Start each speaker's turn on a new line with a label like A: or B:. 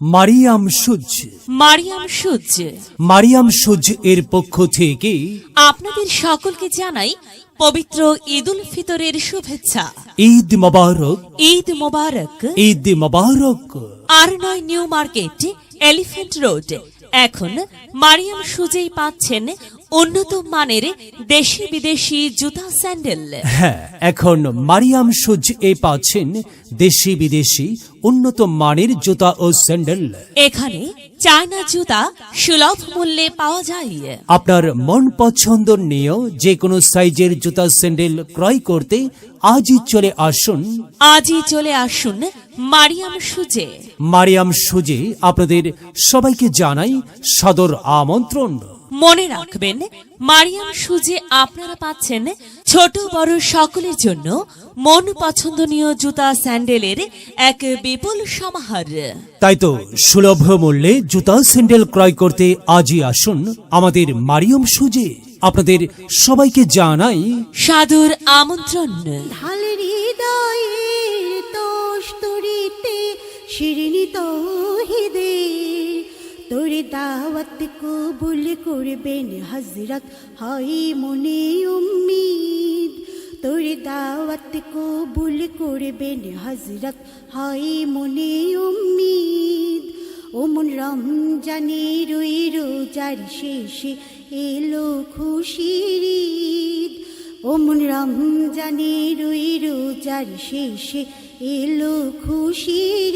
A: মারিয়াম সুজ
B: মারিয়াম সূর্য।
A: মারিয়াম সুজ এর পক্ষ থেকে
B: আপনাদের সকলকে জানাই পবিত্র ঈদুল ফিতরের শুভেচ্ছা।
A: ঈদ মোবারক।
B: ঈদ মোবারক।
A: ঈদ মোবারক।
B: আর নয় নিউ মার্কেট এলিফেন্ট রোড। এখন মারিয়াম সুজেই পাচ্ছেন উন্নত মানের দেশি বিদেশি জুতা স্যান্ডেল।
A: হ্যাঁ এখন মারিয়াম সুজ এ পাচ্ছেন দেশি বিদেশি উন্নত মানের জুতা ও স্যান্ডেল।
B: এখানে চায়না জুতা সুলভ মূল্যে পাওয়া যায়।
A: আপনার মন পছন্দ নিয়েও যে কোনো সাইজের জুতা স্যান্ডেল ক্রয় করতে আজই চলে আসুন।
B: আজই চলে আসুন মারিয়াম সুজে।
A: মারিয়াম সুজে আপনাদের সবাইকে জানাই সদর আমন্ত্রণ।
B: মনে রাখবেন মারিয়াম সুজে আপনারা পাচ্ছেন ছোট বড় সকলের জন্য মন পছন্দনীয় জুতা স্যান্ডেলের এক বিপুল সমাহার।
A: তাই তো সুলভ মূল্যে জুতা স্যান্ডেল ক্রয় করতে আজই আসুন আমাদের মারিয়াম সুজে। আপনাদের সবাইকে জানাই
B: সাদর আমন্ত্রণ।
C: ঢালের হৃদয়ের তোষ তরিতে শিরিনি তৌহিদের তোরে দাওয়াত কবুল করবেন হজরত হয় মনে উম্মিদ। তোরে দাওয়াত কবুল করবেন হজরত হয় মনে উম্মিদ। ওমন রমজানে রই রোজার শেষে এলো খুশির ঈদ। ওমন রমজানে রই রোজার শেষে এলো খুশির